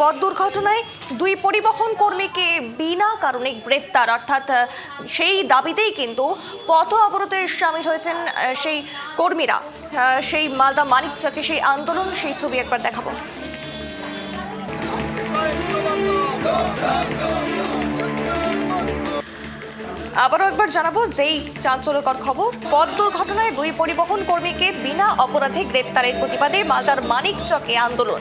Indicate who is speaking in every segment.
Speaker 1: পথ দুর্ঘটনায় দুই পরিবহন কর্মীকে বিনা কারণে গ্রেপ্তার। অর্থাৎ সেই দাবিতেই কিন্তু পথ অবরোধে সামিল হয়েছেন সেই কর্মীরা। সেই মালদা মানিকচকে সেই আন্দোলন, সেই ছবি একবার দেখাবো। আবারও একবার জানাব যেই চাঞ্চল্যকর খবর, পথ দুর্ঘটনায় দুই পরিবহন কর্মীকে বিনা অপরাধে গ্রেপ্তারের প্রতিবাদে মালদার মানিকচকে আন্দোলন।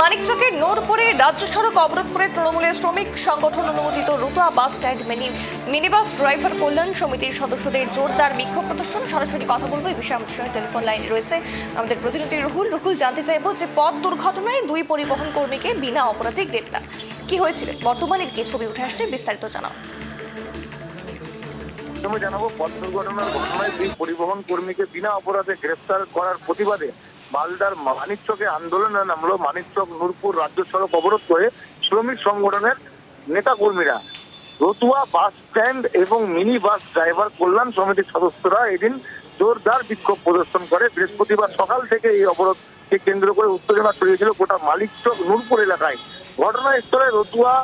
Speaker 1: মানিকচকের নোরপুরে রাজ্য সড়ক অবরোধ করে তৃণমূলের শ্রমিক সংগঠন অনুমোদিত Ratua bus stand mini, minibus driver কল্যাণ সমিতির সদস্যদের জোরদার বিক্ষোভ প্রদর্শন। সরাসরি কথা বলব, এই বিষয়ে আমাদের সঙ্গে টেলিফোন লাইনে রয়েছে আমাদের প্রতিনিধি রুহুল। রুহুল, জানতে চাইব যে পথ দুর্ঘটনায় দুই পরিবহন কর্মীকে বিনা অপরাধে গ্রেপ্তার। কি হয়েছিল? বর্তমানের কি ছবি উঠে আসছে বিস্তারিত জানাও।
Speaker 2: প্রথমে জানাব, পথ দুর্ঘটনার ঘটনায় দুই পরিবহন কর্মীকে বিনা অপরাধে গ্রেফতার করার প্রতিবাদে মালদার মানিকচকে আন্দোলনে নামলো মানিকচক, নূরপুর রাজ্য সড়ক অবরোধ করে শ্রমিক সংগঠনের নেতা কর্মীরা রতুয়া বাস স্ট্যান্ড এবং মিনি বাস ড্রাইভার কল্যাণ সমিতির সদস্যরা এদিন জোরদার বিক্ষোভ প্রদর্শন করে। বৃহস্পতিবার সকাল থেকে এই অবরোধকে কেন্দ্র করে উত্তেজনা ছড়িয়েছিল গোটা মালিকচক নূরপুর এলাকায়। ঘটনাস্থলে রতুয়া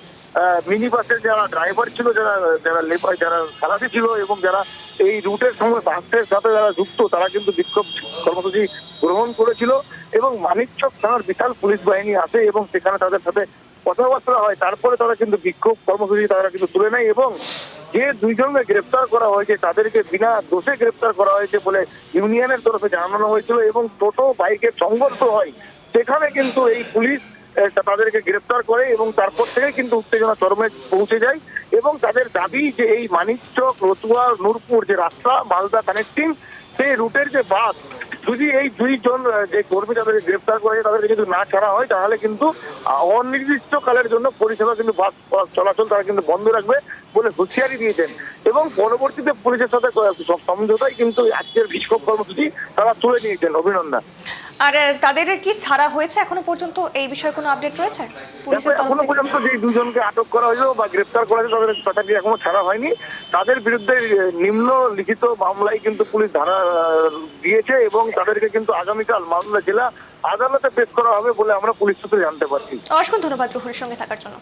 Speaker 2: মিনি বাসের যারা ড্রাইভার ছিল, যারা যারা লেবার যারা চালাতে ছিল এবং যারা এই রুটের সময় বাসের সাথে যারা যুক্ত, তারা কিন্তু বিক্ষোভ কর্মসূচি গ্রহণ করেছিল এবং মানিকচক থানার বিশাল পুলিশ বাহিনী আসে এবং সেখানে তাদের সাথে কথাবার্তা হয়। তারপরে তারা কিন্তু বিক্ষোভ কর্মসূচি তারা কিন্তু তুলে নেয় এবং যে দুইজনকে গ্রেপ্তার করা হয়েছে, তাদেরকে বিনা দোষে গ্রেপ্তার করা হয়েছে বলে ইউনিয়নের তরফে জানানো হয়েছিল এবং টোটো, বাইকের সংঘর্ষ হয়। সেখানে কিন্তু এই পুলিশ তাদেরকে গ্রেপ্তার করে এবং তারপর থেকে কিন্তু উত্তেজনা চরমে পৌঁছে যায় এবং তাদের দাবি যে এই মানিকচক, রতুয়া, নূরপুর যে রাস্তা, মালদা কানেক্টিং সেই রুটের যে বাস, যদি এই দুইজন যে কর্মী তাদেরকে গ্রেপ্তার করে তাদেরকে যদি না ছাড়া হয়, তাহলে কিন্তু অনির্দিষ্ট কালের জন্য পরিষেবা কিন্তু বাস চলাচল তারা কিন্তু বন্ধ রাখবে বলে হুঁশিয়ারি দিয়েছেন। এবং পরবর্তীতে পুলিশের সাথে সমঝোতায় কিন্তু আজকের বিক্ষোভ কর্মসূচি তারা তুলে নিয়েছেন। অভিনন্দন।
Speaker 1: আর তাদের কি ছাড়া হয়েছে এখনও পর্যন্ত? এই বিষয়ে কোনো আপডেট রয়েছে? পুলিশের তরফ এখনও
Speaker 2: পর্যন্ত যে দুজনকে আটক করা বা গ্রেপ্তার করা হয়েছে তাদের এখনও ছাড়া হয়নি। তাদের বিরুদ্ধে নিম্ন লিখিত মামলায় কিন্তু পুলিশ ধারা দিয়েছে এবং তাদেরকে কিন্তু আগামীকাল মালদা জেলা আদালতে পেশ করা হবে বলে আমরা পুলিশ সূত্রে জানতে পারছি।
Speaker 1: অসংখ্য ধন্যবাদ রোহনের সঙ্গে থাকার জন্য।